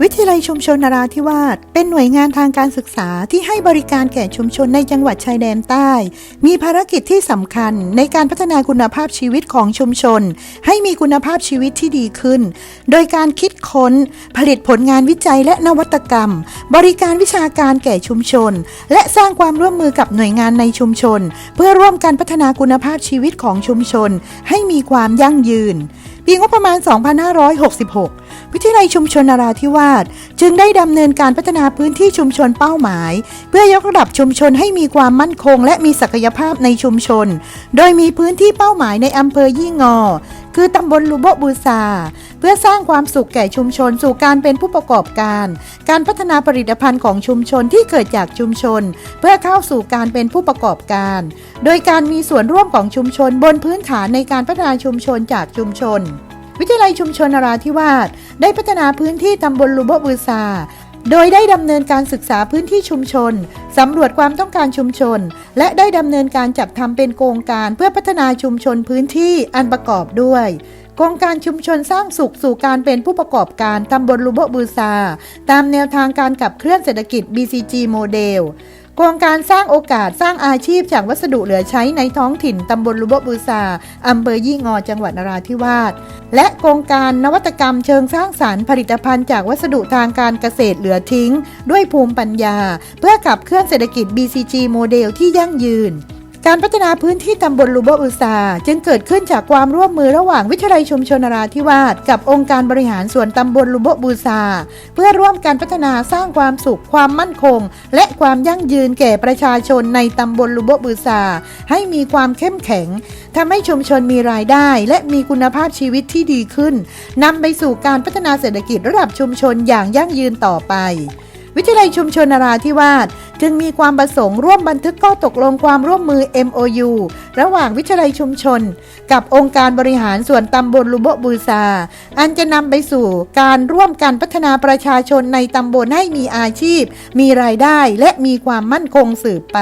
วิทยาลัยชุมชนนราธิวาสเป็นหน่วยงานทางการศึกษาที่ให้บริการแก่ชุมชนในจังหวัดชายแดนใต้ มีภารกิจที่สำคัญในการพัฒนาคุณภาพชีวิตของชุมชน ให้มีคุณภาพชีวิตที่ดีขึ้น โดยการคิดค้น ผลิตผลงานวิจัยและนวัตกรรม บริการวิชาการแก่ชุมชน และสร้างความร่วมมือกับหน่วยงานในชุมชน เพื่อร่วมกันพัฒนาคุณภาพชีวิตของชุมชน ให้มีความยั่งยืน ปีงบประมาณ 2566 วิทยาลัยชุมชนนราธิวาสจึงได้ดำเนินการพัฒนาพื้นที่ชุมชนเป้าหมาย เพื่อยกระดับชุมชนให้มีความมั่นคง และมีศักยภาพในชุมชน โดยมีพื้นที่เป้าหมายในอำเภอยี่งอ คือตำบลลุโบบูซา เพื่อสร้างความสุขแก่ชุมชนสู่การเป็นผู้ประกอบการ การพัฒนาผลิตภัณฑ์ของชุมชนที่เกิดจากชุมชน เพื่อเข้าสู่การเป็นผู้ประกอบการ โดยการมีส่วนร่วมของชุมชนบนพื้นฐานในการพัฒนาชุมชนจากชุมชน วิทยาลัยชุมชนนราธิวาสได้พัฒนาพื้นที่ตำบลลุโบบูซาโดยได้ดำเนินการศึกษาพื้นที่ชุมชนสำรวจความต้องการชุมชน และได้ดำเนินการจัดทำเป็นโครงการเพื่อพัฒนาชุมชนพื้นที่อันประกอบด้วยโครงการชุมชนสร้างสุขสู่การเป็นผู้ประกอบการตำบลลุโบบูซา ตามแนวทางการขับเคลื่อนเศรษฐกิจ BCG โมเดล โครงการสร้างโอกาสสร้างอาชีพจากวัสดุเหลือใช้ในท้องถิ่นตำบลลุบบูซาอำเภอยี่งอจังหวัดนราธิวาส และโครงการนวัตกรรมเชิงสร้างสารรค์ผลิตภัณฑ์จากวัสดุทางการเกษตรเหลือทิ้ง ด้วยภูมิปัญญา เพื่อขับเคลื่อนเศรษฐกิจ BCG โมเดลที่ยั่งยืน การพัฒนาพื้นที่ตำบลลูโบอุซาจึงเกิดขึ้นจากความร่วมมือระหว่างวิทยาลัยชุมชนนราธิวาสกับองค์การบริหารส่วนตำบลลูโบบูซา เพื่อร่วมกันพัฒนาสร้างความสุขความมั่นคง และความยั่งยืนแก่ประชาชนในตำบลลูโบบูซา ให้มีความเข้มแข็งทำให้ชุมชนมีรายได้ และมีคุณภาพชีวิตที่ดีขึ้นนำไปสู่การพัฒนาเศรษฐกิจระดับชุมชนอย่างยั่งยืนต่อไปวิทยาลัยชุมชนนราธิวาส จึงมีความประสงค์ร่วมบันทึกข้อตกลงความร่วมมือ MOU ระหว่างวิทยาลัยชุมชน กับองค์การบริหารส่วนตำบลลุโบบูซา อันจะนำไปสู่การร่วมกันพัฒนาประชาชนในตำบลให้มีอาชีพ มีรายได้และมีความมั่นคงสืบไป